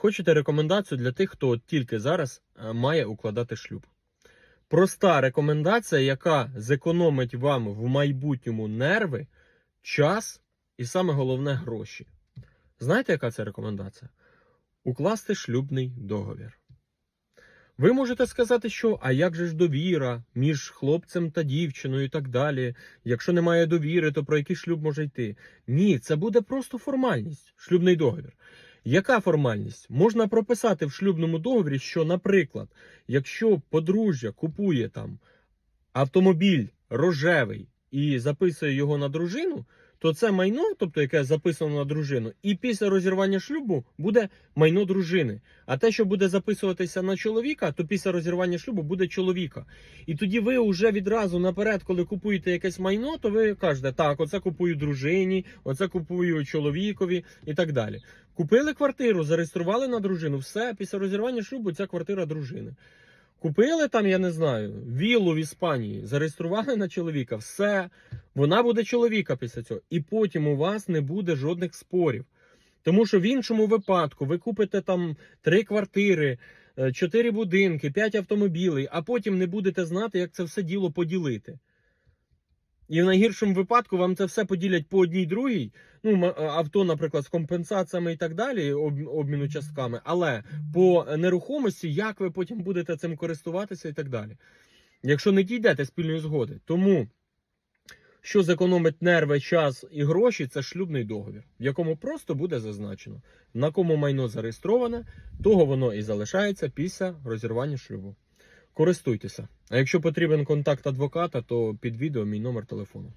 Хочете рекомендацію для тих, хто тільки зараз е, має укладати шлюб. Проста рекомендація, яка зекономить вам в майбутньому нерви, час і саме головне гроші. Знаєте, яка це рекомендація? Укласти шлюбний договір. Ви можете сказати, що а як же ж довіра між хлопцем та дівчиною і так далі. Якщо немає довіри, то про який шлюб може йти? Ні, це буде просто формальність, шлюбний договір. Яка формальність? Можна прописати в шлюбному договорі, що, наприклад, якщо подружжя купує там автомобіль рожевий і записує його на дружину, то це майно, тобто яке записано на дружину, і після розірвання шлюбу буде майно дружини. А те, що буде записуватися на чоловіка, то після розірвання шлюбу буде чоловіка. І тоді ви вже відразу наперед, коли купуєте якесь майно, то ви кажете, так, оце купую дружині, оце купую чоловікові і так далі. Купили квартиру, зареєстрували на дружину, все, після розірвання шлюбу ця квартира дружини. Купили там, я не знаю, віллу в Іспанії, зареєстрували на чоловіка, все, вона буде чоловіка після цього. І потім у вас не буде жодних спорів. Тому що в іншому випадку ви купите там три квартири, е, чотири будинки, п'ять автомобілей, а потім не будете знати, як це все діло поділити. І в найгіршому випадку вам це все поділять по одній другій. Ну, авто, наприклад, з компенсаціями і так далі, об- обміну частками, але по нерухомості, як ви потім будете цим користуватися і так далі. Якщо не дійдете спільної згоди. Тому, що зекономить нерви, час і гроші, це шлюбний договір, в якому просто буде зазначено, на кому майно зареєстроване, того воно і залишається після розірвання шлюбу. Користуйтеся. А якщо потрібен контакт адвоката, то під відео мій номер телефону.